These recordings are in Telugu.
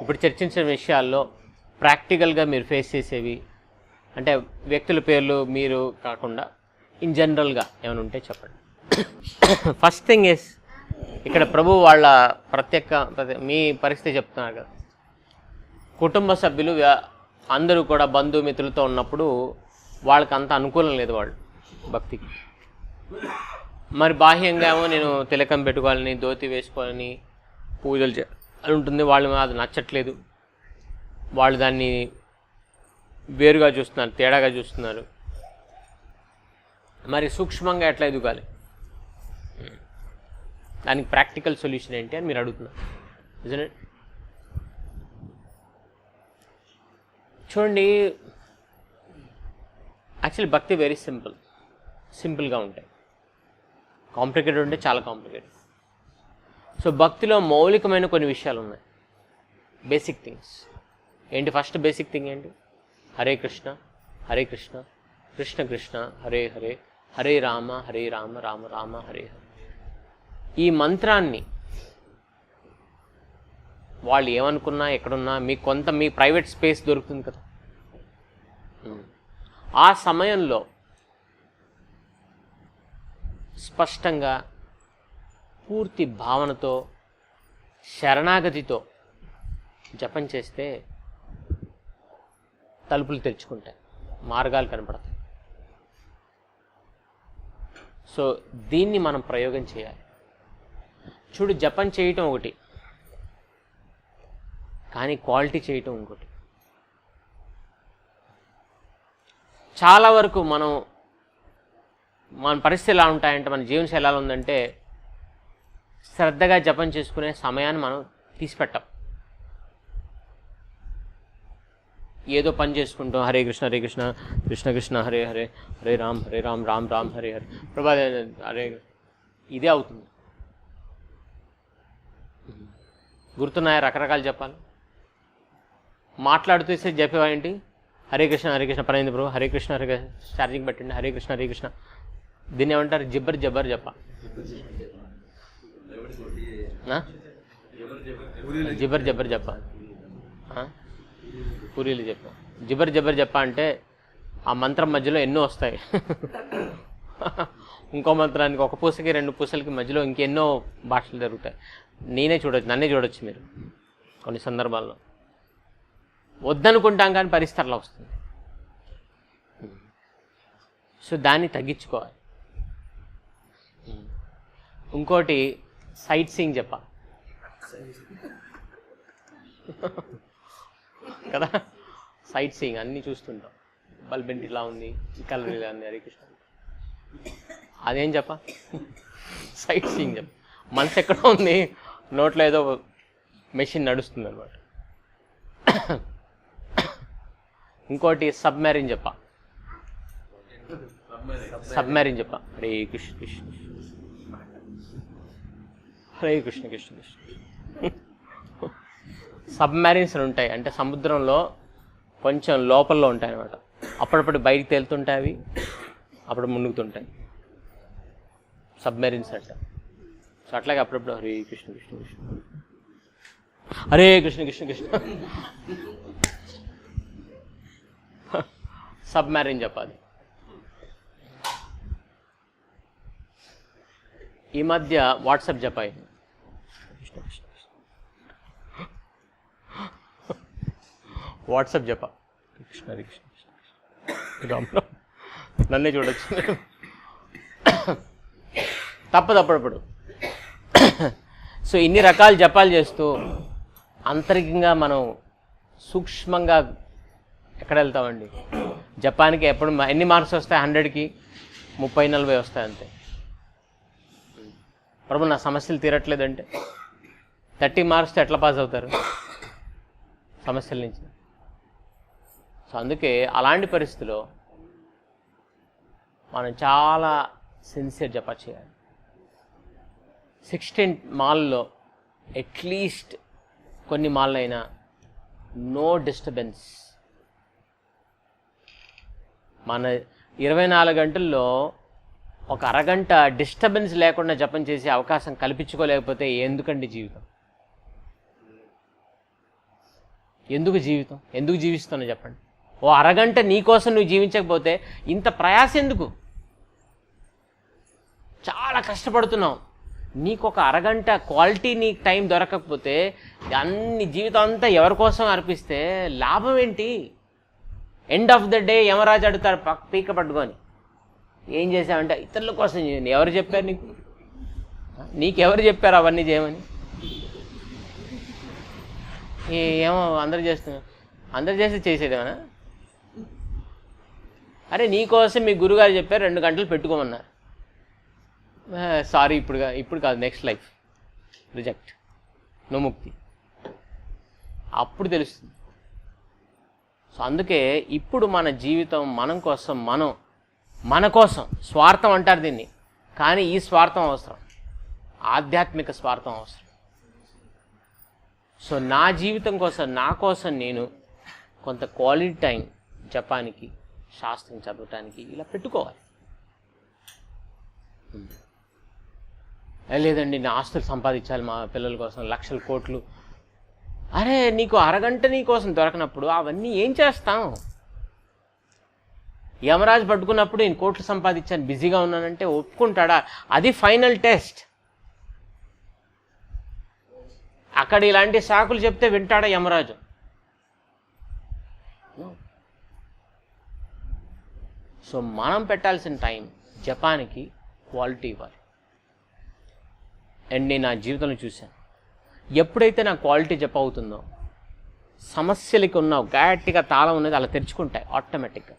ఇప్పుడు చర్చించిన విషయాల్లో ప్రాక్టికల్గా మీరు ఫేస్ చేసేవి అంటే వ్యక్తుల పేర్లు మీరు కాకుండా ఇన్ జనరల్గా ఏమైనా ఉంటే చెప్పండి. ఫస్ట్ థింగ్ ఇస్ ఇక్కడ ప్రభు వాళ్ళ ప్రత్యేక మీ పరిస్థితి చెప్తున్నారు కదా. కుటుంబ సభ్యులు అందరూ కూడా బంధుమిత్రులతో ఉన్నప్పుడు వాళ్ళకి అంత అనుకూలం లేదు వాళ్ళు భక్తికి. మరి బాహ్యంగా ఏమో నేను తిలకం పెట్టుకోవాలని ధోతి వేసుకోవాలని పూజలు చే అని ఉంటుంది. వాళ్ళు అది నచ్చట్లేదు. వాళ్ళు దాన్ని వేరుగా చూస్తున్నారు తేడాగా చూస్తున్నారు. మరి సూక్ష్మంగా ఎట్లా ఎదుగాలి? దానికి ప్రాక్టికల్ సొల్యూషన్ ఏంటి అని మీరు అడుగుతున్నారు. నిజమే చూడండి యాక్చువల్లీ భక్తి వెరీ సింపుల్ సింపుల్గా ఉంటాయి. కాంప్లికేటెడ్ ఉంటే చాలా కాంప్లికేటెడ్ సో భక్తిలో మౌలికమైన కొన్ని విషయాలు ఉన్నాయి. బేసిక్ థింగ్స్ ఏంటి ఫస్ట్ బేసిక్ థింగ్ ఏంటి? హరే కృష్ణ హరే కృష్ణ కృష్ణ కృష్ణ హరే హరే హరే రామ హరే రామ రామ రామ హరే హరే. ఈ మంత్రాన్ని వాళ్ళు ఏమనుకున్నా ఎక్కడున్నా మీకు కొంత మీ ప్రైవేట్ స్పేస్ దొరుకుతుంది కదా. ఆ సమయంలో స్పష్టంగా పూర్తి భావనతో శరణాగతితో జపం చేస్తే తలుపులు తెరుచుకుంటాయి మార్గాలు కనపడతాయి. సో దీన్ని మనం ప్రయోగం చేయాలి. చూడు జపం చేయటం ఒకటి కానీ క్వాలిటీ చేయటం ఇంకోటి. చాలా వరకు మనం మన పరిస్థితి ఎలా ఉంటాయంటే మన జీవనశైలి ఎలా ఉందంటే శ్రద్ధగా జపం చేసుకునే సమయాన్ని మనం తీసిపెట్టాం. ఏదో పని చేసుకుంటాం. హరే కృష్ణ హరే కృష్ణ కృష్ణ కృష్ణ హరే హరే హరే రామ్ హరే రామ్ రామ్ రామ్ హరే హరే. ప్రభా హరే ఇదే అవుతుంది. గుర్తున్నాయా రకరకాలు చెప్పాలి మాట్లాడుతూ చెప్పేవా ఏంటి? హరే కృష్ణ హరే కృష్ణ పనైంది ప్రభు హరే కృష్ణ హరే కృష్ణ ఛార్జింగ్ పెట్టండి. హరే కృష్ణ హరే కృష్ణ. దీన్ని ఏమంటారు? జిబ్బర్ జబ్బర్ చెప్పాలి జిబర్ జబర్ జప్ప పూరీలు చెప్ప. జిబర్ జబర్ జప్ప అంటే ఆ మంత్రం మధ్యలో ఎన్నో వస్తాయి. ఇంకో మంత్రానికి ఒక పూసకి రెండు పూసలకి మధ్యలో ఇంకెన్నో భాషలు జరుగుతాయి. నేనే చూడొచ్చు నన్నే చూడొచ్చు మీరు. కొన్ని సందర్భాల్లో. వద్దనుకుంటాం కానీ పరిస్థితుల్లో వస్తుంది. సో దాన్ని తగ్గించుకోవాలి. ఇంకోటి సైట్ సీయింగ్ చెప్ప. కదా? సైట్ సీయింగ్ అన్నీ చూస్తుంటాం. బల్బెంట్ ఇలా ఉంది కలర్ ఇలా ఉంది హరికృష్ణ. అదేం చెప్ప? సైట్ సీయింగ్ చెప్ప. మనసు ఎక్కడ ఉంది నోట్లో ఏదో మెషిన్ నడుస్తుంది అనమాట ఇంకోటి సబ్మెరీన్ చెప్ప. సబ్మెరీన్ చెప్ప. హరే కృష్ణ కృష్ణ. హరే కృష్ణ కృష్ణ కృష్ణ. సబ్మెరీన్స్ ఉంటాయి. అంటే సముద్రంలో కొంచెం లోపల్లో ఉంటాయి అనమాట అప్పుడప్పుడు బయటికి తేలుతుంటాయి అవి అప్పుడు మునుగుతుంటాయి. సబ్మెరీన్స్ అంట. సో అట్లాగే అప్పుడప్పుడు హరే కృష్ణ కృష్ణ కృష్ణ. హరే కృష్ణ కృష్ణ కృష్ణ. సబ్మెరీన్ చెప్పాలి. ఈ మధ్య వాట్సాప్ చెప్పాయి. వాట్సాప్ రామ్. నన్నే చూడొచ్చు. తప్పదు అప్పుడప్పుడు సో ఇన్ని రకాల జపాలు చేస్తూ అంతరికంగా మనం సూక్ష్మంగా ఎక్కడ వెళ్తామండి? జపాన్కి ఎప్పుడు ఎన్ని మార్క్స్ వస్తాయి? హండ్రెడ్కి ముప్పై నలభై వస్తాయి అంతే. ప్రభు నా సమస్యలు తీరట్లేదంటే? థర్టీ మార్క్స్తో ఎట్లా పాస్ అవుతారు? సమస్యల నుంచి. సో అందుకే అలాంటి పరిస్థితిలో మనం చాలా సిన్సియర్ జప చేయాలి. సిక్స్టీన్ మాల్లో అట్లీస్ట్ కొన్ని మాల్లో నో డిస్టర్బెన్స్ మన ఇరవై నాలుగు గంటల్లో ఒక అరగంట డిస్టర్బెన్స్ లేకుండా జపం చేసే అవకాశం కల్పించుకోలేకపోతే ఎందుకండి జీవితం? ఎందుకు జీవితం? ఎందుకు జీవిస్తున్నా చెప్పండి. ఓ అరగంట నీకోసం నువ్వు జీవించకపోతే ఇంత ప్రయాస ఎందుకు? చాలా కష్టపడుతున్నావు. నీకు ఒక అరగంట క్వాలిటీ నీకు టైం దొరకకపోతే అన్ని జీవితం అంతా ఎవరి కోసం అర్పిస్తే లాభం ఏంటి? End of the day Yamaraju అడుగుతాడు పక్క పీక పట్టుకొని. ఏం చేసావంటే ఇతరుల కోసం చేయండి. ఎవరు చెప్పారు నీకు? నీకెవరు చెప్పారు అవన్నీ చేయమని? ఏమో అందరు చేస్తున్నారు అందరు చేస్తే చేసేదేమన్నా? అరే నీకోసం మీ గురుగారు చెప్పారు రెండు గంటలు పెట్టుకోమన్నారు. సారీ ఇప్పుడు ఇప్పుడు కాదు నెక్స్ట్ లైఫ్ రిజెక్ట్ నో ముక్తి అప్పుడు తెలుస్తుంది. సో అందుకే ఇప్పుడు మన జీవితం మనం కోసం మనం మన కోసం స్వార్థం అంటారు దీన్ని. కానీ ఈ స్వార్థం అవసరం. ఆధ్యాత్మిక స్వార్థం అవసరం. సో నా జీవితం కోసం నా కోసం నేను కొంత క్వాలిటీ టైం జపానికి శాస్త్రం చదవటానికి ఇలా పెట్టుకోవాలి. లేదండి నా ఆస్తులు సంపాదించాలి మా పిల్లల కోసం లక్షల కోట్లు. అరే నీకు అరగంట నీ కోసం దొరకనప్పుడు అవన్నీ ఏం చేస్తాం? యమరాజు పట్టుకున్నప్పుడు నేను కోట్లు సంపాదించాను బిజీగా ఉన్నానంటే ఒప్పుకుంటాడా? అది ఫైనల్ టెస్ట్. అక్కడ ఇలాంటి సాకులు చెప్తే వింటాడా యమరాజు? సో మనం పెట్టాల్సిన టైం జపాన్కి క్వాలిటీ ఇవ్వాలి. అండ్ నేను నా జీవితంలో చూశాను. ఎప్పుడైతే నా క్వాలిటీ జప అవుతుందో సమస్యలకి ఉన్న గట్టిగా తాళం ఉన్నది అలా తెరుచుకుంటాయి ఆటోమేటిక్గా.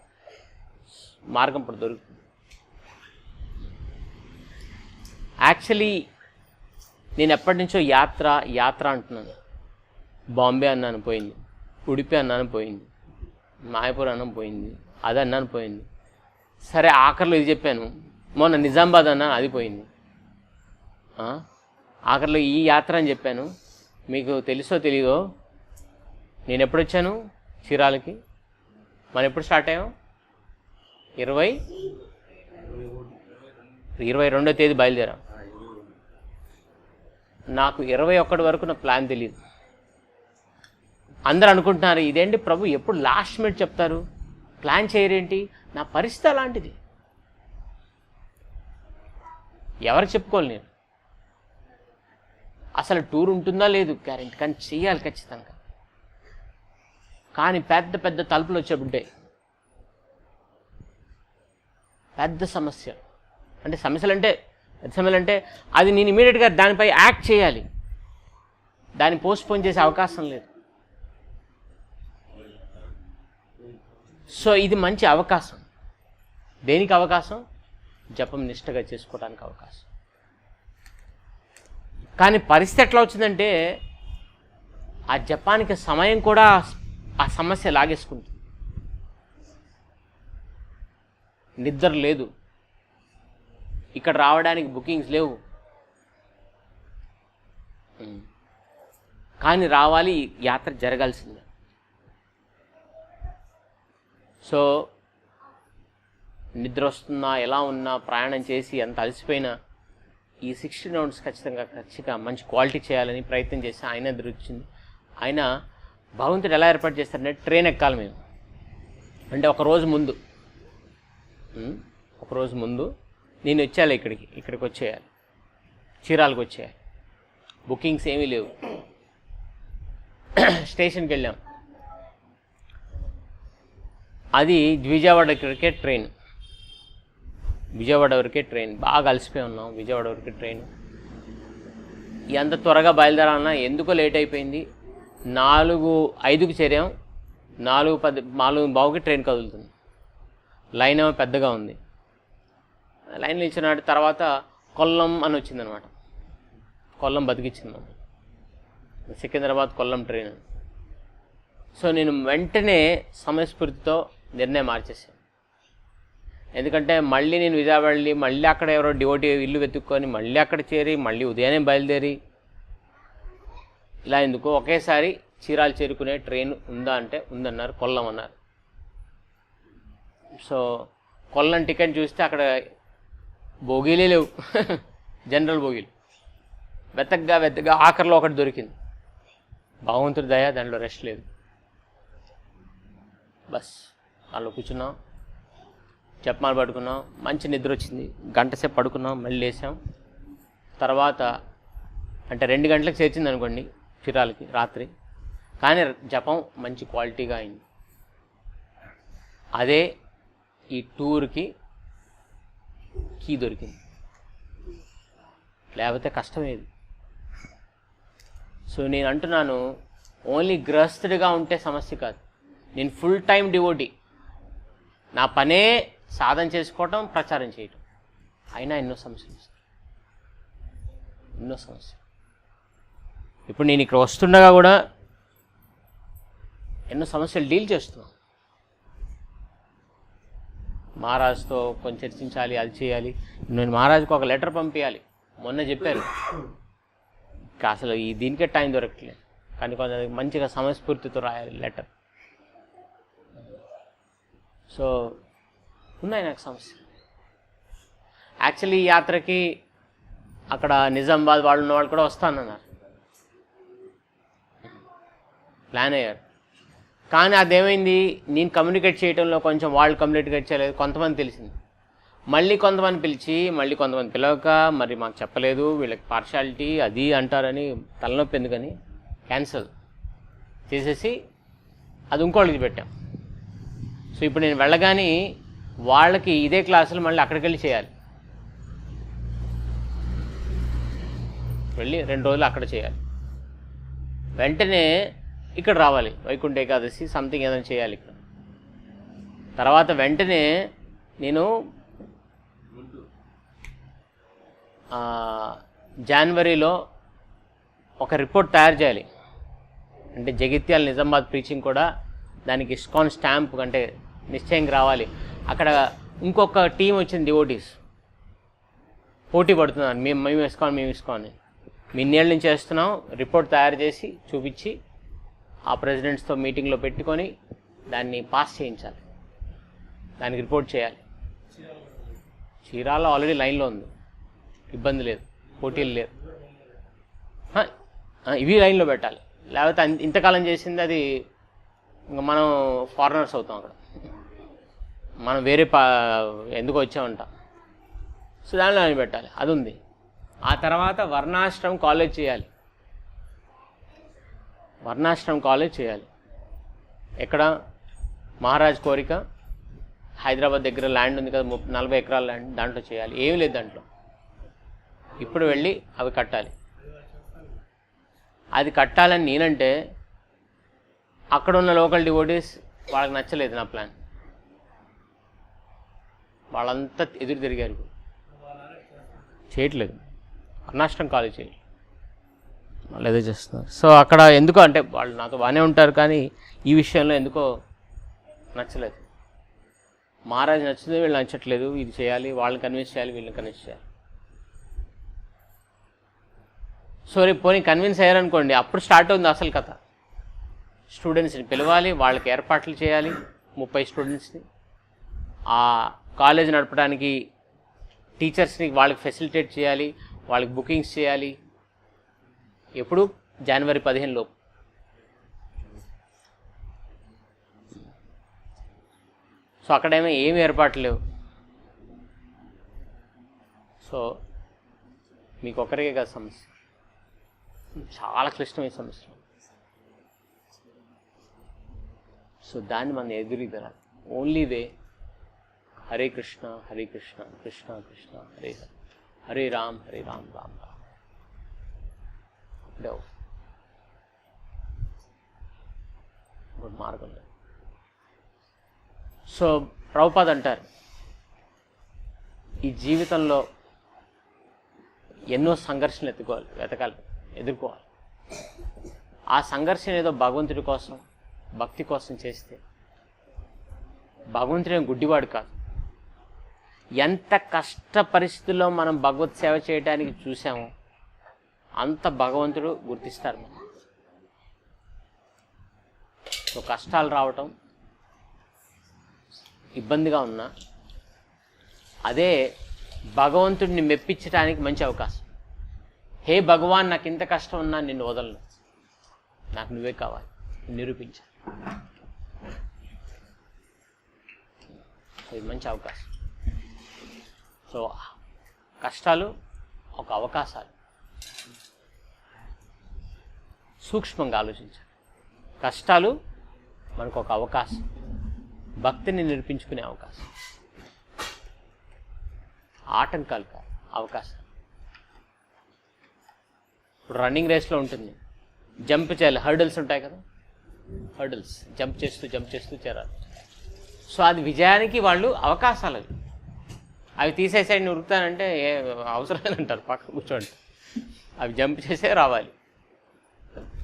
మార్గం ఇప్పుడు దొరుకుతుంది. యాక్చువల్లీ నేను ఎప్పటి నుంచో యాత్ర యాత్ర అంటున్నాను. బాంబే అన్నాను పోయింది. ఉడిపి అన్నాను పోయింది. మాయపూర్ అన్నం పోయింది. అది అన్నాను పోయింది. సరే ఆఖరిలో ఇది చెప్పాను. మొన్న నిజామాబాద్ అన్నాను అది పోయింది. ఆఖరిలో ఈ యాత్ర అని చెప్పాను. మీకు తెలుసో తెలీదో? నేను ఎప్పుడు వచ్చాను? చీరాలకి. మనం ఎప్పుడు స్టార్ట్ అయ్యాం? ఇరవై? ఇరవై రెండో తేదీ బయలుదేరాం. నాకు ఇరవై ఒక్కటి వరకు నా ప్లాన్ తెలియదు అందరూ అనుకుంటున్నారు ఇదేంటి ప్రభు ఎప్పుడు లాస్ట్ మినిట్ చెప్తారు? ప్లాన్ చేయరేంటి? నా పరిస్థితి అలాంటిది. ఎవరు చెప్పుకోవాలి నేను? అసలు టూర్ ఉంటుందా లేదు? గ్యారెంటీ. కానీ చేయాలి ఖచ్చితంగా. కానీ పెద్ద పెద్ద తలుపులు వచ్చేప్పుంటాయి పెద్ద సమస్య. అంటే సమస్యలు అంటే పెద్ద అంటే అది నేను ఇమీడియట్గా దానిపై యాక్ట్ చేయాలి. దాన్ని పోస్ట్పోన్ చేసే అవకాశం లేదు. సో ఇది మంచి అవకాశం. దేనికి అవకాశం? జపం నిష్టగా చేసుకోవడానికి అవకాశం. కానీ పరిస్థితి ఎట్లా వచ్చిందంటే ఆ జపానికి సమయం కూడా ఆ సమస్య లాగేసుకుంటుంది నిద్ర లేదు. ఇక్కడ రావడానికి బుకింగ్స్ లేవు. కానీ రావాలి యాత్ర జరగాల్సిందే. సో నిద్ర వస్తున్నా ఎలా ఉన్నా ప్రయాణం చేసి ఎంత అలసిపోయినా ఈ సిక్స్టీ రౌండ్స్ ఖచ్చితంగా ఖచ్చితంగా మంచి క్వాలిటీ చేయాలని ప్రయత్నం చేసి ఆయన దొరికింది ఆయన భగవంతుడు ఎలా ఏర్పాటు చేస్తారంటే ట్రైన్ ఎక్కాలి మేము. అంటే ఒక రోజు ముందు. ఒక రోజు ముందు నేను వచ్చేయాలి ఇక్కడికి ఇక్కడికి వచ్చేయాలి. చీరాలకు వచ్చేయాలి. బుకింగ్స్ ఏమీ లేవు. స్టేషన్కి వెళ్ళాం. అది విజయవాడ వరకే ట్రైన్. విజయవాడ వరకే ట్రైన్. బాగా అలసిపోయి ఉన్నాం విజయవాడ వరకే ట్రైన్. ఎంత త్వరగా బయలుదేరాలన్నా ఎందుకో లేట్ అయిపోయింది. నాలుగు ఐదుకి చేరాం. నాలుగు పది నాలుగు బావుకి ట్రైన్ కదులుతుంది. లైన్ ఏమో పెద్దగా ఉంది. లైన్ నిలిచిన తర్వాత కొల్లం అని వచ్చిందనమాట. కొల్లం బతికిచ్చింది సికింద్రాబాద్ కొల్లం ట్రైన్. సో నేను వెంటనే సమయస్ఫూర్తితో నిర్ణయం మార్చేసాను ఎందుకంటే మళ్ళీ నేను విజయవాడ వెళ్ళి మళ్ళీ అక్కడ ఎవరో డివోటీ ఇల్లు వెతుక్కొని మళ్ళీ అక్కడ చేరి మళ్ళీ ఉదయాన్నే బయలుదేరి ఇలా ఎందుకు ఒకేసారి చీరాలు చేరుకునే ట్రైన్ ఉందా అంటే ఉందన్నారు కొల్లం అన్నారు. సో కొల్లం టికెట్ చూస్తే అక్కడ బోగీలే లేవు. జనరల్ బోగీలు. వెతగ్గా వెతగ్గా ఆఖరిలో ఒకటి దొరికింది. భగవంతుడి దయ దాంట్లో రెస్ట్ లేదు. బస్. దానిలో కూర్చున్నాం. చెప్పమాలు పడుకున్నాం. మంచి నిద్ర వచ్చింది. గంట సేపు పడుకున్నాం. మళ్ళీ లేసాం. తర్వాత అంటే రెండు గంటలకు చేర్చింది అనుకోండి చిరాలకి రాత్రి. కానీ జపం మంచి క్వాలిటీగా అయింది. అదే ఈ టూర్కి కీ దొరికింది. లేకపోతే కష్టమేది. సో నేను అంటున్నాను ఓన్లీ గ్రహస్థుడిగా ఉంటే సమస్య కాదు. నేను ఫుల్ టైం డివోటీ నా పనే సాధన చేసుకోవటం ప్రచారం చేయటం. అయినా ఎన్నో సమస్యలు ఎన్నో సమస్యలు. ఇప్పుడు నేను ఇక్కడ వస్తుండగా కూడా ఎన్నో సమస్యలు డీల్ చేస్తున్నాను. మహారాజుతో కొంచెం చర్చించాలి అది చేయాలి. నేను మహారాజుకు ఒక లెటర్ పంపించాలి మొన్న చెప్పారు. అసలు ఈ దీనికే టైం దొరకట్లేదు కానీ కొంచెం మంచిగా సమస్ఫూర్తితో రాయాలి లెటర్. సో ఉన్నాయి నాకు సమస్య యాక్చువల్లీ ఈ యాత్రకి అక్కడ నిజామాబాద్ వాళ్ళు ఉన్న వాళ్ళు కూడా వస్తానన్నారు. ప్లాన్ అయ్యారు. కానీ అదేమైంది? నేను కమ్యూనికేట్ చేయడంలో కొంచెం వాళ్ళు కమ్యూనికేట్ చేయలేదు కొంతమంది తెలిసింది. మళ్ళీ కొంతమంది పిలిచి మళ్ళీ కొంతమంది పిలవక మరి మాకు చెప్పలేదు వీళ్ళకి పార్షాలిటీ అది అంటారని తలనొప్పి ఎందుకని క్యాన్సల్ చేసేసి అది ఇంకోళ్ళకి పెట్టాం. సో ఇప్పుడు నేను వెళ్ళగానే వాళ్ళకి ఇదే క్లాసులు మళ్ళీ అక్కడికి వెళ్ళి చేయాలి. వెళ్ళి రెండు రోజులు అక్కడ చేయాలి. వెంటనే ఇక్కడ రావాలి. వైకుంఠ ఏకాదశి సంథింగ్ ఏదైనా చేయాలి ఇక్కడ. తర్వాత వెంటనే నేను జనవరిలో ఒక రిపోర్ట్ తయారు చేయాలి. అంటే జగిత్యాల నిజామాబాద్ ప్రీచింగ్ కూడా దానికి ఇస్కాన్ స్టాంప్ అంటే నిశ్చయంగా రావాలి. అక్కడ ఇంకొక టీం వచ్చింది డివోటీస్ పోటీ పడుతున్నాను. మేము మేము ఇస్కాన్ మేము ఇస్కాన్ మీ నీళ్ళ నుంచి చేస్తున్నాం. రిపోర్ట్ తయారు చేసి చూపించి ఆ ప్రెసిడెంట్స్తో మీటింగ్లో పెట్టుకొని దాన్ని పాస్ చేయించాలి. దానికి రిపోర్ట్ చేయాలి. చీరాల ఆల్రెడీ లైన్లో ఉంది. ఇబ్బంది లేదు. పోటీలు లేదు. ఇవి లైన్లో పెట్టాలి. లేకపోతే ఇంతకాలం చేసింది అది ఇంకా మనం ఫారినర్స్ అవుతాం అక్కడ. మనం వేరే పా ఎందుకు వచ్చామంటాం. సో దానిలో పెట్టాలి. అది ఉంది ఆ తర్వాత వర్ణాశ్రమం కాలేజ్ చేయాలి. వర్ణాశ్రమం కాలేజ్ చేయాలి. ఎక్కడ? మహారాజ్ కోరిక హైదరాబాద్ దగ్గర ల్యాండ్ ఉంది కదా నలభై ఎకరాల ల్యాండ్ దాంట్లో చేయాలి. ఏమీ లేదు దాంట్లో. ఇప్పుడు వెళ్ళి అవి కట్టాలి. అది కట్టాలని నేనంటే అక్కడ ఉన్న లోకల్ డివోటీస్ వాళ్ళకి నచ్చలేదు నా ప్లాన్ వాళ్ళంతా ఎదురు తిరిగారు. చేయట్లేదు. అర్ణాష్టం కాలేజ్ చేయాలి. ఏదో చేస్తున్నారు. సో అక్కడ ఎందుకో అంటే వాళ్ళు నాతో బాగానే ఉంటారు కానీ ఈ విషయంలో ఎందుకో నచ్చలేదు. మహారాజు నచ్చింది వీళ్ళు నచ్చట్లేదు. ఇది చేయాలి వాళ్ళని కన్విన్స్ చేయాలి వీళ్ళని కన్విన్స్ చేయాలి. సో రేపు పోనీ కన్విన్స్ అయ్యారనుకోండి అప్పుడు స్టార్ట్ అవుతుంది అసలు కథ. స్టూడెంట్స్ని పిలవాలి వాళ్ళకి ఏర్పాట్లు చేయాలి ముప్పై స్టూడెంట్స్ని ఆ కాలేజ్ నడపడానికి టీచర్స్ని వాళ్ళకి ఫెసిలిటేట్ చేయాలి వాళ్ళకి బుకింగ్స్ చేయాలి. ఎప్పుడు? జనవరి పదిహేను లోపు. సో అక్కడేమో ఏమి ఏర్పాట్లు లేవు. సో మీకు ఒకరికే కదా సమస్య. చాలా క్లిష్టమైన సమస్య. సో దాన్ని మనం ఎదురుదరాలి ఓన్లీ వే హరే కృష్ణ హరే కృష్ణ కృష్ణ కృష్ణ హరే హరే. హరే రామ్ హరే రామ్ రామ్ రామ్. లేవు. అవుతుంది. మార్గం లేదు. సో ప్రభుపాద్ అంటారు ఈ జీవితంలో ఎన్నో సంఘర్షణలు ఎత్తుకోవాలి వెతకాలి ఎదుర్కోవాలి. ఆ సంఘర్షణ ఏదో భగవంతుడి కోసం భక్తి కోసం చేస్తే భగవంతుడు గుడ్డివాడు కాదు. ఎంత కష్ట పరిస్థితుల్లో మనం భగవత్ సేవ చేయడానికి చూసామో అంత భగవంతుడు గుర్తిస్తారు మనం. సో కష్టాలు రావటం ఇబ్బందిగా ఉన్నా అదే భగవంతుడిని మెప్పించడానికి మంచి అవకాశం. హే భగవాన్ నాకు ఇంత కష్టం ఉన్నా నిన్ను వదలను. నాకు నువ్వే కావాలి నిరూపించాలి ఇది మంచి అవకాశం. సో కష్టాలు ఒక అవకాశాలు. సూక్ష్మంగా ఆలోచించాలి. కష్టాలు మనకు ఒక అవకాశం. భక్తిని నిరూపించుకునే అవకాశం. ఆటంకాలు కాదు అవకాశం ఇప్పుడు రన్నింగ్ రేస్లో ఉంటుంది. జంప్ చేయాలి. హర్డల్స్ ఉంటాయి కదా? హర్డల్స్. జంప్ చేస్తూ జంప్ చేస్తూ చేరాలి. సో అది విజయానికి వాళ్ళు అవకాశాలు అవి. అవి తీసేసాయి నేను ఉరుకుతానంటే ఏ అవసరం అంటారు పక్కన కూర్చోండి. అవి జంప్ చేసే రావాలి.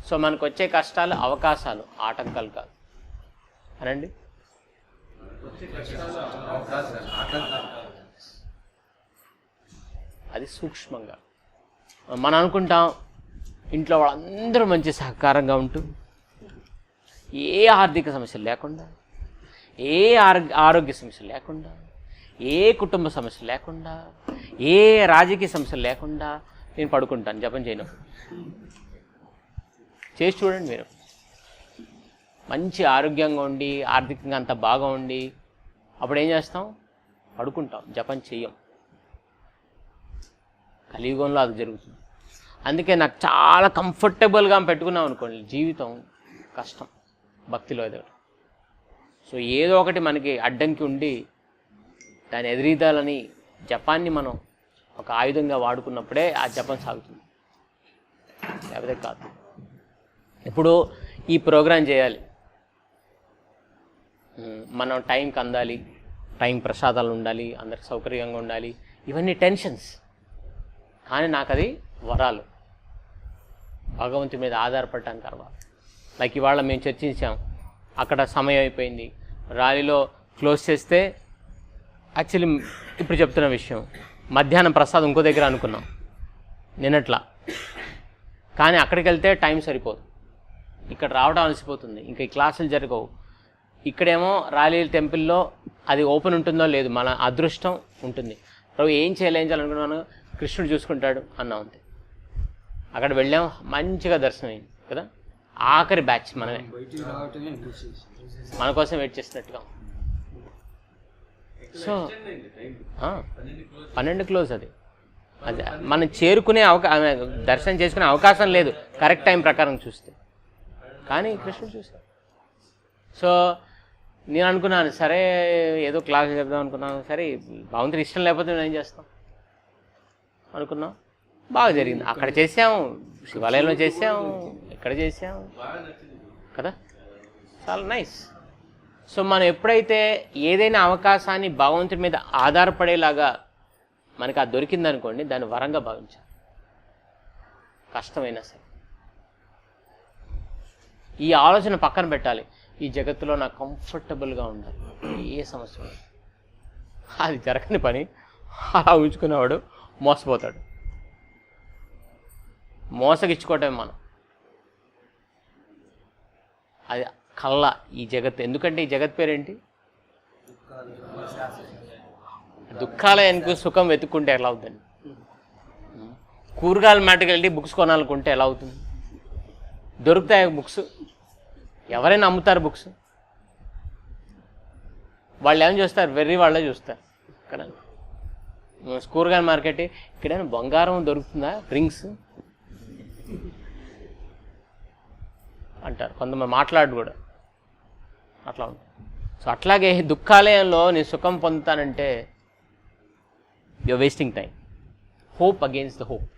సో మనకు వచ్చే కష్టాలు అవకాశాలు ఆటంకాలు కాదు. అనండి? అది సూక్ష్మంగా. మనం అనుకుంటాం ఇంట్లో వాళ్ళందరూ మంచి సహకారంగా ఉంటూ ఏ ఆర్థిక సమస్యలు లేకుండా ఏ ఆరోగ్య ఆరోగ్య సమస్యలు లేకుండా ఏ కుటుంబ సమస్యలు లేకుండా ఏ రాజకీయ సమస్యలు లేకుండా నేను పడుకుంటాను జపం చేయను. చేసి చూడండి మీరు. మంచి ఆరోగ్యంగా ఉండి ఆర్థికంగా అంత బాగా ఉండి అప్పుడు ఏం చేస్తాం? పడుకుంటాం. జపం చెయ్యం. కలియుగంలో అది జరుగుతుంది. అందుకే నాకు చాలా కంఫర్టబుల్గా పెట్టుకున్నాం అనుకోండి జీవితం కష్టం భక్తిలో ఎదగడం. సో ఏదో ఒకటి మనకి అడ్డంకి ఉండి దాన్ని ఎదిరిదాలని జపాన్ని మనం ఒక ఆయుధంగా వాడుకున్నప్పుడే ఆ జపం సాగుతుంది. లేకపోతే కాదు. ఇప్పుడు ఈ ప్రోగ్రాం చేయాలి. మనం టైంకి అందాలి టైం ప్రసాదాలు ఉండాలి అందరికి సౌకర్యంగా ఉండాలి. ఇవన్నీ టెన్షన్స్ కానీ నాకు అది వరాలు. భగవంతుడి మీద ఆధారపడటం తర్వాత. లైక్ ఇవాళ మేము చర్చించాం అక్కడ సమయం అయిపోయింది. ర్యాలీలో క్లోజ్ చేస్తే యాక్చువల్లీ ఇప్పుడు చెప్తున్న విషయం మధ్యాహ్నం ప్రసాదం ఇంకో దగ్గర అనుకున్నాం. నిన్నట్లా. కానీ అక్కడికి వెళ్తే టైం సరిపోదు. ఇక్కడ రావడం అలసిపోతుంది. ఇంకా ఈ క్లాసులు జరగవు. ఇక్కడేమో రాలీల టెంపుల్లో అది ఓపెన్ ఉంటుందో లేదు మన అదృష్టం ఉంటుంది. ప్రభు ఏం చేయలేం చేయాలనుకున్నాను కృష్ణుడు చూసుకుంటాడు అన్నా ఉంది అక్కడ వెళ్ళాం మంచిగా దర్శనం అయింది కదా? ఆఖరి బ్యాచ్ మనమే. మన కోసం వెయిట్ చేసినట్టుగా సో పన్నెండు క్లోజ్ అది. అది మనం చేరుకునే అవకా దర్శనం చేసుకునే అవకాశం లేదు. కరెక్ట్ టైం ప్రకారం చూస్తే. కానీ కృష్ణుడు చూశాడు. సో నేను అనుకున్నాను సరే ఏదో క్లాస్ చెప్దాం అనుకున్నాను. సరే భగవంతుడి ఇష్టం లేకపోతే నేను ఏం చేస్తాం? అనుకున్నాం. బాగా జరిగింది. అక్కడ చేసాము శివాలయంలో చేసాము ఇక్కడ చేసాము కదా? చాలా నైస్. సో మనం ఎప్పుడైతే ఏదైనా అవకాశాన్ని భగవంతుడి మీద ఆధారపడేలాగా మనకు అది దొరికిందనుకోండి దాన్ని వరంగా భావించాలి. కష్టమైనా సరే. ఈ ఆలోచన పక్కన పెట్టాలి. ఈ జగత్తులో నాకు కంఫర్టబుల్గా ఉండాలి. ఏ సమస్య అది జరగని పని. అలా ఉంచుకునేవాడు మోసపోతాడు. మోసగిచ్చుకోవటమే మనం. అది కళ్ళ ఈ జగత్ ఎందుకంటే ఈ జగత్ పేరేంటి? దుఃఖాలయానికి సుఖం వెతుక్కుంటే ఎలా అవుతుంది? కూరగాయల మాటకి వెళ్ళి బుక్స్ కొనాలనుకుంటే ఎలా అవుతుంది? దొరుకుతాయి బుక్స్? ఎవరైనా అమ్ముతారు బుక్స్? వాళ్ళు ఏం చూస్తారు? వెర్రి వాళ్ళే చూస్తారు. ఇక్కడ కూరగాయల మార్కెట్ ఇక్కడైనా బంగారం దొరుకుతుందా? రింగ్స్? అంటారు. కొంతమంది మాట్లాడు కూడా. అట్లా ఉంటుంది సో అట్లాగే దుఃఖాలయంలో నేను సుఖం పొందుతానంటే you're wasting time hope against the hope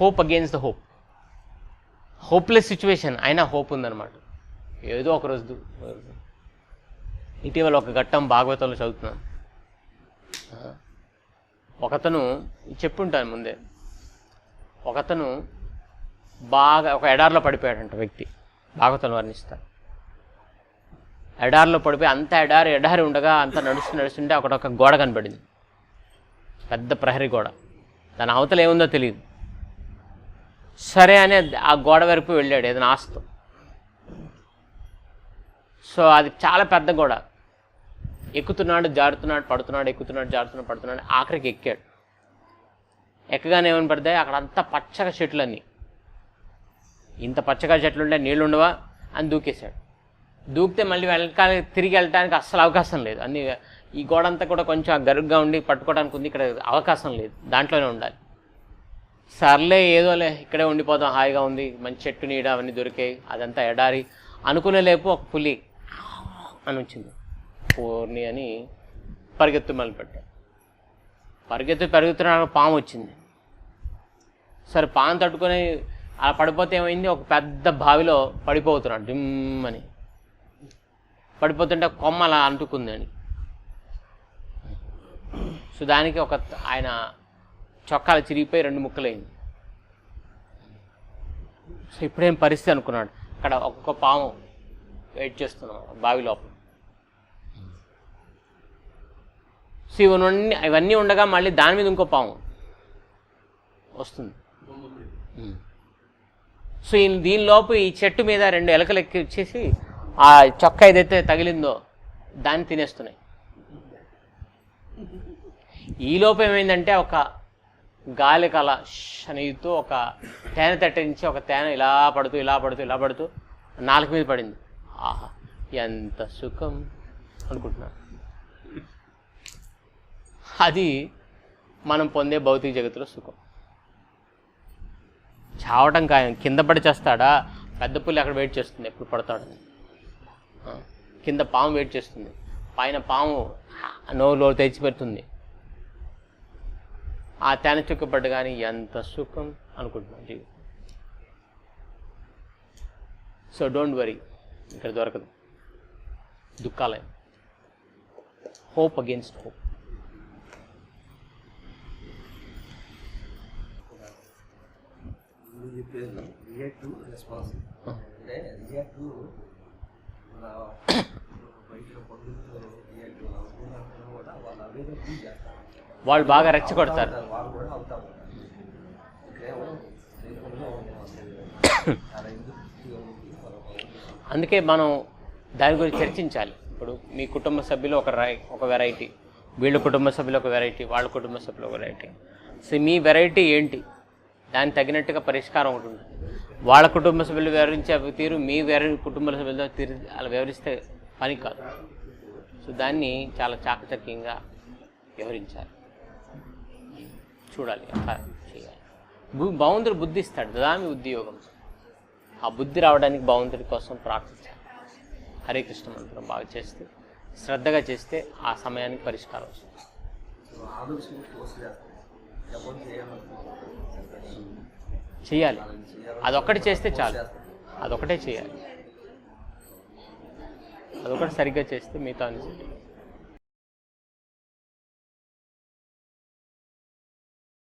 hope against the hope hopeless situation అయినా హోప్ ఉందన్నమాట. ఏదో ఒక రోజు ఇటీవల ఒక ఘట్టం భాగవతంలో చదువుతున్నాను ఒకతను చెప్పుంటాను ముందే. ఒకతను బాగా ఒక ఎడారిలో పడిపోయాడంట వ్యక్తి. భాగవతం వర్ణిస్తారు. ఎడారిలో పడిపోయి అంత ఎడారి ఎడారి ఉండగా అంత నడుస్తూ నడుస్తుంటే అక్కడ ఒక గోడ కనపడింది పెద్ద ప్రహరీ గోడ. దాని అవతల ఏముందో తెలియదు. సరే అని ఆ గోడ వరకు వెళ్ళాడు ఏదైనా ఆస్తో. సో అది చాలా పెద్ద గోడ. ఎక్కుతున్నాడు జారుతున్నాడు పడుతున్నాడు ఎక్కుతున్నాడు జారుతున్నాడు పడుతున్నాడు ఆఖరికి ఎక్కాడు. ఎక్కగానే ఏమని పడతాయి అక్కడ అంతా పచ్చగా చెట్లన్నీ. ఇంత పచ్చగా చెట్లు ఉంటే నీళ్ళు ఉండవా? అని దూకేశాడు. దూకితే మళ్ళీ వెనకాల తిరిగి వెళ్ళడానికి అస్సలు అవకాశం లేదు. అన్ని ఈ గోడ అంతా కూడా కొంచెం గరుగ్గా ఉండి పట్టుకోవడానికి ఉంది ఇక్కడ అవకాశం లేదు. దాంట్లోనే ఉండాలి. సర్లే ఏదోలే ఇక్కడే ఉండిపోదాం హాయిగా ఉంది మంచి చెట్టు నీడ అవన్నీ దొరికాయి అదంతా ఎడారి. అనుకునే లేపు ఒక పులి అని వచ్చింది. పూర్ణి అని పరిగెత్తు మళ్ళీ పెట్టాడు పరిగెత్తు పెరుగుతున్న పాము వచ్చింది. సరే పాము తట్టుకొని అలా పడిపోతే ఏమైంది? ఒక పెద్ద బావిలో పడిపోతున్నాడు డిమ్ అని. పడిపోతుంటే కొమ్మ అలా అంటుకుంది అని. సో దానికి ఒక ఆయన చొక్కాలు చిరిగిపోయి రెండు ముక్కలైంది. సో ఇప్పుడేం పరిస్థితి అనుకున్నాడు. అక్కడ ఒక్కొక్క పాము వెయిట్ చేస్తున్నాం బావి లోపల. సో ఇవన్నీ ఇవన్నీ ఉండగా మళ్ళీ దాని మీద ఇంకో పాము వస్తుంది. సో ఈ దీనిలోపు ఈ చెట్టు మీద రెండు ఎలకలు ఎక్కి వచ్చేసి ఆ చొక్క ఏదైతే తగిలిందో దాన్ని తినేస్తున్నాయి. ఈ లోపు ఏమైందంటే ఒక గాలి కల ష్ ఒక తేనె తట్టించి ఒక తేనె ఇలా పడుతూ ఇలా పడుతూ ఇలా పడుతూ నాలుగు మీద పడింది. ఆహా ఎంత సుఖం అనుకుంటున్నాను అది మనం పొందే భౌతిక జగతిలో సుఖం. చావటం ఖాయం. కింద పడి చేస్తాడా? పెద్ద పుల్లి అక్కడ వెయిట్ చేస్తుంది ఎప్పుడు పడతాడని కింద పాము వెయిట్ చేస్తుంది. పైన పాము నోరులో తెచ్చిపెడుతుంది ఆ తేన చుక్క పడ్డ కానీ ఎంత సుఖం అనుకుంటున్నాను జీవితం. సో డోంట్ వరీ ఇక్కడ దొరకదు. దుఃఖాలే hope against hope reactive response అంటే రియాక్టివ్ మన బయట పండుగ రియాక్టివ్ అనుకున్నప్పుడు కూడా వాళ్ళు అవే ఫీల్ చేస్తారు. వాళ్ళు బాగా రెచ్చగొడతారు. అందుకే మనం దాని గురించి చర్చించాలి. ఇప్పుడు మీ కుటుంబ సభ్యులు ఒక రై ఒక వెరైటీ వీళ్ళ కుటుంబ సభ్యులు ఒక వెరైటీ వాళ్ళ కుటుంబ సభ్యులు ఒక వెరైటీ సో మీ వెరైటీ ఏంటి? దానికి తగినట్టుగా పరిష్కారం ఒకటి ఉంటుంది. వాళ్ళ కుటుంబ సభ్యులు వివరించే తీరు మీ వేరే కుటుంబ సభ్యులతో తీరు అలా వివరిస్తే పని కాదు. సో దాన్ని చాలా చాకచక్యంగా వివరించాలి. చూడాలి. అట్లా చేయాలి. బు- భగవంతుడు బుద్ధి ఇస్తాడు దదామి ఉద్యోగం. ఆ బుద్ధి రావడానికి భగవంతుడి కోసం ప్రార్థించాలి. హరే కృష్ణ మంత్రం బాగా చేస్తే శ్రద్ధగా చేస్తే ఆ సమయానికి పరిష్కారం వస్తుంది. చేయాలి. అదొక్కటి చేస్తే చాలు. అదొకటే చేయాలి. అదొకటి సరిగ్గా చేస్తే మిగతా